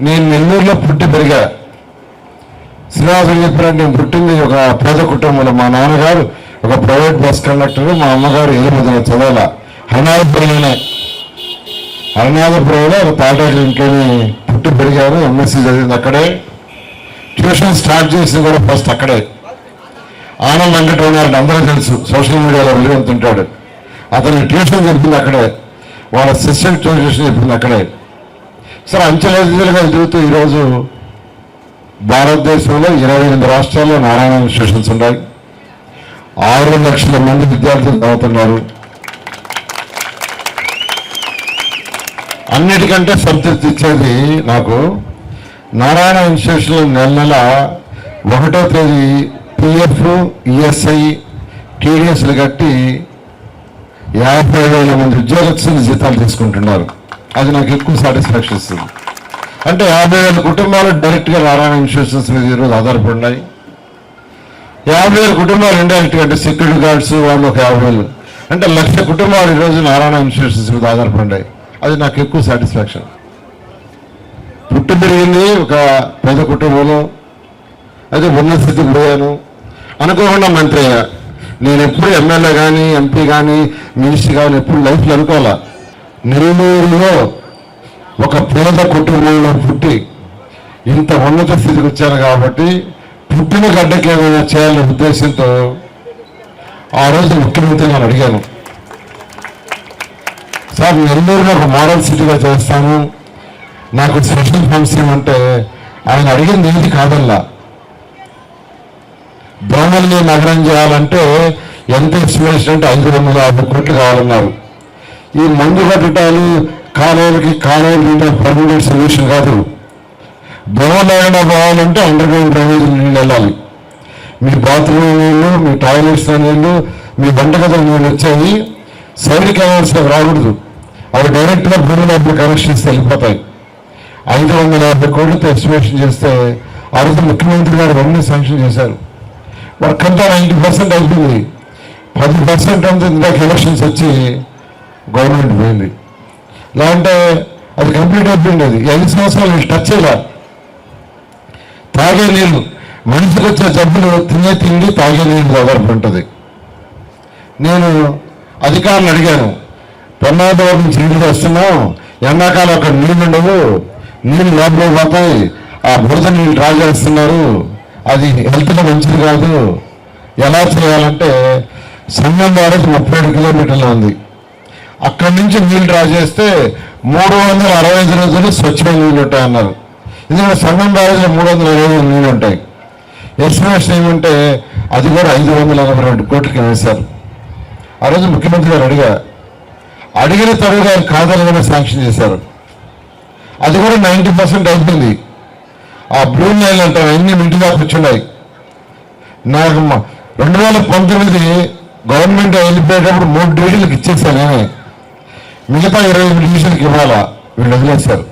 నేను నెల్లూరులో పుట్టి పెరిగా. శ్రీనివాసులు చెప్పినట్టు నేను పుట్టింది ఒక పేద కుటుంబంలో మా నాన్నగారు ఒక ప్రైవేట్ బస్ కండక్టర్ మా అమ్మగారు ఎలుమదిన చదవాల. హరినాథపురంలోనే. హరినాథపురంలో ఒక తాటాకి ఇంట్లోని పుట్టి పెరిగాను ఎంఎస్సీ చదివింది అక్కడే. ట్యూషన్ స్టార్ట్ చేసింది కూడా ఫస్ట్ అక్కడే. ఆనంద్ వెంకటరమణారెడ్డి అందరూ తెలుసు సోషల్ మీడియాలో వెలుగుతుంటాడు అతను ట్యూషన్ చెప్పింది అక్కడే. వాళ్ళ సిస్టమ్ ట్యూషన్ చెప్పింది అక్కడే. సరే అంచెలంచెలుగా ఎదుగుతూ ఈరోజు భారతదేశంలో ఇరవై ఎనిమిది రాష్ట్రాల్లో నారాయణ ఇన్స్టిట్యూషన్స్ ఉన్నాయి. ఆరు లక్షల మంది విద్యార్థులు చదువుతున్నారు. అన్నిటికంటే సంతృప్తి ఇచ్చేది నాకు నారాయణ ఇన్స్టిట్యూషన్ నెల నెల ఒకటో తేదీ పిఎఫ్ ఈఎస్ఐ టీడీఎస్లు కట్టి యాభై వేల మంది ఉద్యోగస్తులు జీతాలు తీసుకుంటున్నారు. అది నాకు ఎక్కువ సాటిస్ఫాక్షన్ ఇస్తుంది. అంటే యాభై వేల కుటుంబాలు డైరెక్ట్గా నారాయణ ఇన్స్టిట్యూషన్స్ మీద ఈరోజు ఆధారపడినాయి యాభై వేల కుటుంబాలు ఇండైరెక్ట్గా అంటే సెక్యూరిటీ గార్డ్స్ వాళ్ళు ఒక యాభై వేలు. అంటే లక్ష కుటుంబాలు ఈరోజు నారాయణ ఇన్స్టిట్యూషన్స్ మీద ఆధారపడినాయి అది నాకు ఎక్కువ సాటిస్ఫాక్షన్ పుట్టి పెరిగింది ఒక పేద కుటుంబంలో. అయితే ఉన్న స్థితికి పోయాను. అనుకోకుండా మంత్రి అయ్యా. నేను ఎప్పుడు ఎమ్మెల్యే కానీ ఎంపీ కానీ మినిస్టర్ కానీ ఎప్పుడు లైఫ్లో అనుకోవాలా? నెల్లూరులో ఒక పేద కుటుంబంలో పుట్టి ఇంత ఉన్నత స్థితికి వచ్చాను కాబట్టి పుట్టిన గడ్డకి ఏమైనా చేయాలనే ఉద్దేశంతో ఆ రోజు ముఖ్యమంత్రి నేను అడిగాను. సార్ నెల్లూరులో ఒక మోడల్ సిటీగా చేస్తాను. నాకు స్పెషల్ ఫండ్స్ ఏమంటే ఆయన అడిగింది ఏది కాదల్లా. దోమల్ని నగరం చేయాలంటే ఎంత ఎస్టిమేషన్ అంటే ఐదు వందల యాభై కోట్లు కావాలన్నారు. ఈ మందు కట్టడాలు కాలువలకి కాలువలు పర్మనెంట్ సొల్యూషన్ కాదు. దోమలు ఏమైనా పోవాలంటే అండర్ గ్రౌండ్ డ్రైనేజ్ నీళ్ళు వెళ్ళాలి. మీ బాత్రూమ్ నీళ్ళు మీ టాయిలెట్స్ నీళ్ళు మీ వంటగదుల నీళ్ళు వచ్చాయి సైడ్ కెనాల్స్ రాకూడదు. అవి డైరెక్ట్గా భూమిలోపల కనెక్షన్స్ వెళ్ళిపోతాయి. ఐదు వందల యాభై కోట్లతో ఎస్టిమేషన్ చేస్తే ఆ రోజు ముఖ్యమంత్రి గారు అన్ని శాంక్షన్ చేశారు. వర్క్ అంతా నైంటీ పర్సెంట్ అయిపోయింది. పది పర్సెంట్ అంతా ఇందాక ఎలక్షన్స్ వచ్చి గవర్నమెంట్ పోయింది. లేదంటే అది కంప్లీట్ అయిపోయింది అది ఐదు సంవత్సరాలు నేను టచ్ చేయలే. తాగే నీళ్ళు. మనిషికి వచ్చే జబ్బులు తినే తిండి తాగే నీళ్ళు ఆధారపడి నేను అధికారులు అడిగాను పొన్నాదోర్ నుంచి నీళ్ళు వస్తున్నాం ఎండాకాలం అక్కడ నీళ్ళు ఉండవు. నీళ్ళు లోపలికి పోతాయి. ఆ బురద నీళ్ళు డ్రా చేస్తున్నారు. అది హెల్త్కి మంచిది కాదు. ఎలా చేయాలంటే సంగం ద్వారా ముప్పై ఏడు కిలోమీటర్లు ఉంది. అక్కడి నుంచి నీళ్ళు డ్రా చేస్తే మూడు వందల అరవై ఐదు రోజులు స్వచ్ఛమైన నీళ్ళు ఉంటాయి అన్నారు ఎందుకంటే సంఘం బ్యారేజ్లో మూడు వందల ఇరవై ఐదు నీళ్ళు ఉంటాయి ఎస్టిమేషన్ ఏమంటే అది కూడా ఐదు వందల ఎనభై రెండు కోట్లకి వేశారు. ఆ రోజు ముఖ్యమంత్రి గారు అడిగా అడిగిన తరువు గారు కాదని శాంక్షన్ చేశారు. అది కూడా నైంటీ పర్సెంట్ అయిపోయింది. ఆ బ్లూ నైల్ అంటారు అన్ని ఇంటి దాకా కూర్చున్నాయి. నాకు రెండు వేల పంతొమ్మిది గవర్నమెంట్ వెళ్ళిపోయేటప్పుడు మూడు డివిజన్లకు ఇచ్చేసాను నేనే. మిగతా ఇరవై డివిజన్కి ఇవ్వాలా? వీళ్ళు వదిలేశారు